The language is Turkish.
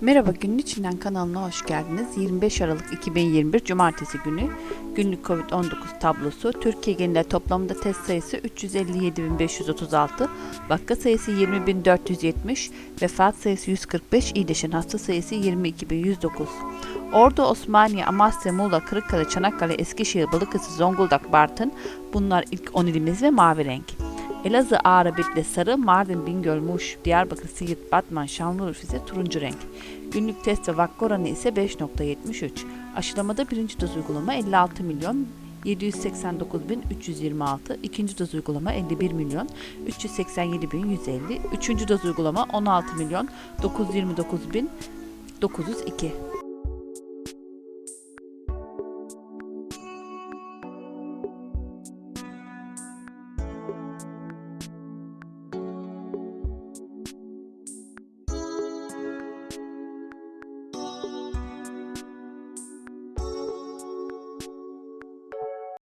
Merhaba Günün İçinden kanalına hoş geldiniz. 25 Aralık 2021 Cumartesi günü günlük Covid-19 tablosu. Türkiye genelinde toplamda test sayısı 357.536, vaka sayısı 20.470, vefat sayısı 145, iyileşen hasta sayısı 22.109. Ordu, Osmaniye, Amasya, Muğla, Kırıkkale, Çanakkale, Eskişehir, Balıkesir, Zonguldak, Bartın bunlar ilk 10 ilimiz ve mavi renk. Elazığ, Ağrı, Bitlis, Sarı, Mardin, Bingöl, Muş, Diyarbakır, Siirt, Batman, Şanlıurfa turuncu renk. Günlük test ve vaka oranı ise 5.73. Aşılamada birinci doz uygulama 56 milyon 789.326, ikinci doz uygulama 51 milyon 387.150, üçüncü doz uygulama 16 milyon 929.902.